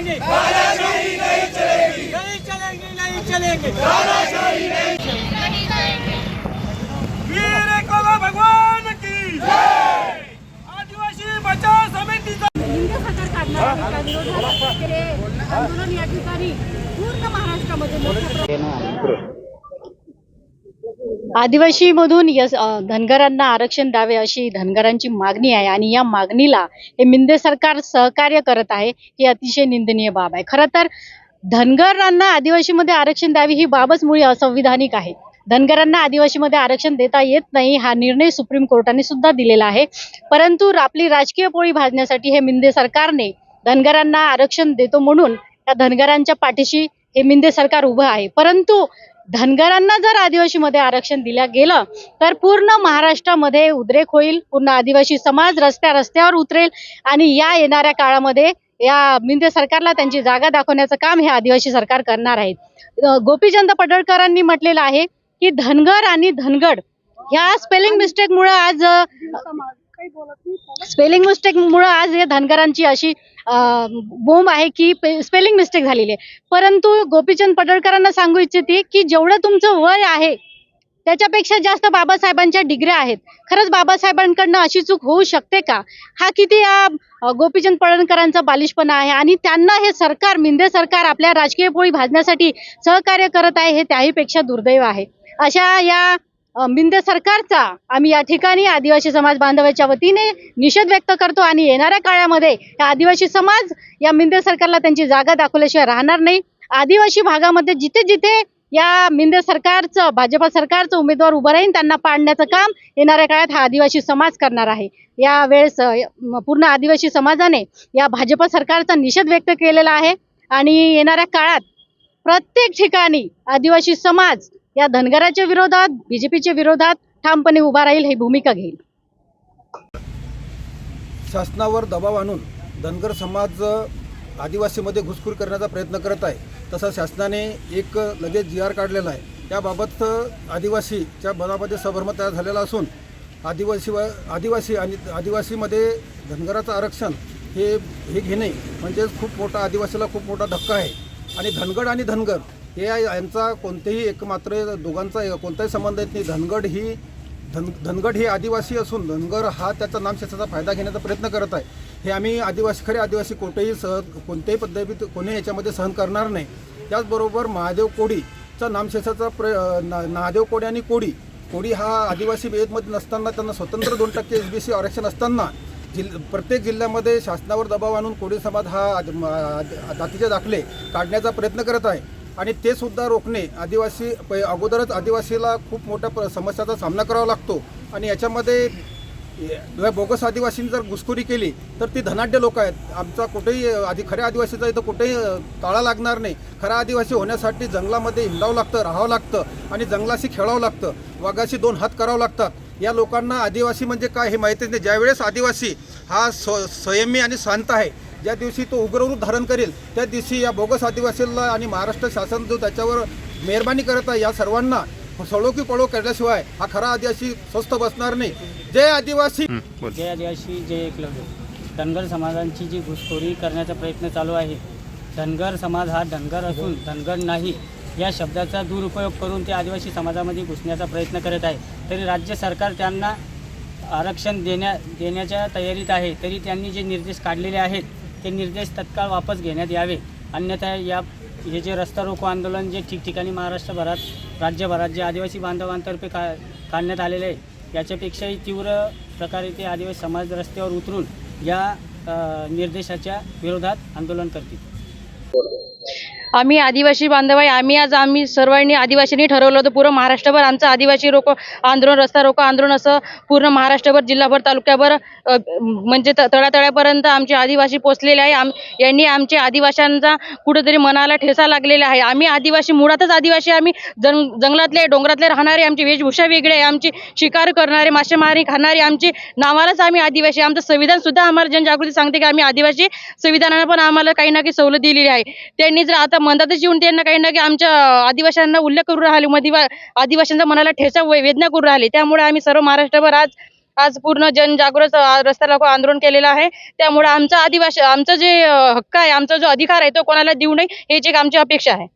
चलेंगे। तानाशाही नहीं चलेगी। नहीं चलेंगे नहीं चलेंगे। तानाशाही नहीं वीर कोला भगवान की आदिवासी बचाव समितीचा लिंग सरकार काढणार त्या विरोधात शेतकरी आंदोलन या ठिकाणी पूर्ण महाराष्ट्रामध्ये आदिवासी मधून आदिवासीमधून धनगरांना आरक्षण द्यावे अशी धनगरांची मागणी आहे आणि या मागणीला हे मिंदे सरकार सहकार्य करत आहे ही अतिशय निंदनीय बाब आहे. खरं तर धनगरांना आदिवासीमध्ये आरक्षण द्यावी ही बाबच मुळी असंविधानिक आहे. धनगरांना आदिवासीमध्ये आरक्षण देता येत नाही हा निर्णय सुप्रीम कोर्टाने सुद्धा दिलेला आहे. परंतु आपली राजकीय पोळी भाजण्यासाठी हे मिंदे सरकारने धनगरांना आरक्षण देतो म्हणून त्या धनगरांच्या पाठीशी हे मिंदे सरकार उभं आहे. परंतु धनगरांना जर आदिवासीमध्ये आरक्षण दिलं गेलं तर पूर्ण महाराष्ट्रामध्ये उद्रेक होईल पूर्ण आदिवासी समाज रस्त्या रस्त्यावर उतरेल आणि या येणाऱ्या काळामध्ये या मिंदे सरकारला त्यांची जागा दाखवण्याचं काम हे आदिवासी सरकार करणार आहे. गोपीचंद पडळकरांनी म्हटलेलं आहे की धनगर आणि धनगड ह्या स्पेलिंग मिस्टेकमुळे आज स्पेलिंग स्पेलिंग मिस्टेकमुळे आज या धनगरांची अशी बोंब आहे की स्पेलिंग मिस्टेक झालेली आहे. परंतु गोपीचंद पडळकरांना सांगू इच्छिते की जेवढं तुमचं वय आहे त्याच्यापेक्षा जास्त बाबासाहेबांच्या डिग्र्या आहेत. खरंच बाबासाहेबांकडनं अशी चूक होऊ शकते का? हा किती या गोपीचंद पडळकरांचा बालिशपणा आहे आणि त्यांना हे सरकार मिंदे सरकार आपल्या राजकीय पोळी भाजण्यासाठी सहकार्य करत आहे हे त्याहीपेक्षा दुर्दैव आहे. अशा या बिंदे सरकारचा आम्ही या ठिकाणी आदिवासी समाज बांधवाच्या वतीने निषेध व्यक्त करतो आणि येणाऱ्या काळामध्ये या आदिवासी समाज या मिंदे सरकारला त्यांची जागा दाखवल्याशिवाय राहणार नाही. आदिवासी भागामध्ये जिथे जिथे या मिंदे सरकारचं भाजपा सरकारचं उमेदवार उभं राहील त्यांना पाडण्याचं काम येणाऱ्या काळात हा आदिवासी समाज करणार आहे. या वेळेस पूर्ण आदिवासी समाजाने या भाजपा सरकारचा निषेध व्यक्त केलेला आहे. आणि येणाऱ्या काळात प्रत्येक ठिकाणी आदिवासी समाज या धनगराच्या विरोधात बीजेपीच्या विरोधात ठामपणे उभा राहील ही भूमिका घेईल. शासनावर दबाव आणून धनगर समाज आदिवासीमध्ये घुसखोर करण्याचा प्रयत्न करत आहे. तसं शासनाने एक लगेच जी आर काढलेला आहे. त्याबाबत आदिवासीच्या मनामध्ये सबर्म तयार झालेला असून आदिवासी व आदिवासी आणि आदिवासीमध्ये धनगराचं आरक्षण हे हे घेणे म्हणजे खूप मोठा आदिवासीला खूप मोठा धक्का आहे. आणि धनगड आणि धनगर हे यांचा कोणतेही एकमात्र दोघांचा कोणताही संबंध येत नाही. धनगड ही धन धनगड हे आदिवासी असून धनगर हा त्याचा नामशेषाचा फायदा घेण्याचा प्रयत्न करत आहे. हे आम्ही आदिवासी खरे आदिवासी कोणतेही सह कोणत्याही पद्धतीत कोणी याच्यामध्ये सहन करणार नाही. त्याचबरोबर महादेव कोडीचा नामशेषाचा प्र ना- महादेव कोडी आणि कोडी. कोडी हा आदिवासी बेदमध्ये नसताना त्यांना स्वतंत्र दोन टक्के एस बी सी आरक्षण असताना जिल प्रत्येक जिल्ह्यामध्ये शासनावर दबाव आणून कोडी समाज हा जातीचे दाखले काढण्याचा प्रयत्न करत आहे. आणि ते सुद्धा रोखणे आदिवासी प- अगोदरच आदिवासीला खूप मोठ्या प- समस्याचा सामना करावा लागतो. आणि याच्यामध्ये बोगस आदिवासींनी जर घुसखोरी केली तर ती धनाढ्य लोक आहेत. आमचा कुठेही आधी खऱ्या आदिवासीचा इथं कुठेही ताळा लागणार नाही. खरा आदिवासी होण्यासाठी जंगलामध्ये हिंडावं लागतं राहावं लागतं आणि जंगलाशी खेळावं लागतं. वाघाशी दोन हात करावं लागतात. या लोकांना आदिवासी म्हणजे काय हे माहितीच नाही. ज्यावेळेस आदिवासी हा स्व संयमी आणि शांत आहे ज्या दिवशी तो उग्ररूप धारण करेल त्या दिवशी या बोगस आदिवासीला आणि महाराष्ट्र शासन जो त्याच्यावर मेहरबानी करत आहे या सर्वांना सळो की पळो केल्याशिवाय हा खरा आदिवासी स्वस्थ बसणार नाही. जय आदिवासी! जय आदिवासी जय एकलव्य. धनगर समाजांची जी घुसखोरी करण्याचा प्रयत्न चालू आहे धनगर समाज हा धनगर असून धनगर नाही या शब्दाचा दुरुपयोग करून ते आदिवासी समाजामध्ये घुसण्याचा प्रयत्न करत आहे. तरी राज्य सरकार त्यांना आरक्षण देण्या देण्याच्या तयारीत आहे तरी त्यांनी जे निर्देश काढलेले आहेत ते निर्देश तत्काळ वापस घेण्यात यावे. अन्यथा या हे जे रस्ता रोको आंदोलन जे ठिकठिकाणी महाराष्ट्रभरात राज्यभरात जे आदिवासी बांधवांतर्फे का काढण्यात आलेले आहे याच्यापेक्षाही तीव्र प्रकारे ते आदिवासी समाज रस्त्यावर उतरून या निर्देशाच्या विरोधात आंदोलन करतील. आम्ही आदिवासी बांधव आहे. आम्ही आज आम्ही सर्वांनी आदिवासींनी ठरवलं होतं. पूर्ण महाराष्ट्रभर आमचं आदिवासी रोको आंदोलन रस्ता रोको आंदोलन असं पूर्ण महाराष्ट्रभर जिल्हाभर तालुक्याभर म्हणजे त- तळातळ्यापर्यंत आमचे आदिवासी पोचलेले आहे. आम यांनी आमचे आदिवाशांचा कुठेतरी मनाला ठेसा लागलेला आहे. आम्ही आदिवासी मुळातच आदिवासी आम्ही जंग जंगलातले डोंगरातले राहणारे आमची वेशभूषा वेगळी आहे. आमची शिकार करणारे मासेमारी खाणारे आमची नावालाच आम्ही आदिवासी आमचं संविधान सुद्धा आम्हाला जनजागृती सांगते की आम्ही आदिवासी संविधानानं पण आम्हाला काही ना काही सवलत दिलेली आहे. त्यांनी जर आता मंदातच येऊन त्यांना काही ना काही आमच्या आदिवाशांना उल्लेख करून राहिले. मध्ये आदिवासींच्या मनाला ठेचा वे- वेदना करून राहिले. त्यामुळे आम्ही सर्व महाराष्ट्रभर आज आज पूर्ण जनजागृत अ, रस्ता रोको आंदोलन केलेलं आहे. त्यामुळे आमचा आदिवासी आमचा जे अ, हक्क आहे आमचा जो अधिकार आहे तो कोणाला देऊ नये हे एक आमची अपेक्षा आहे.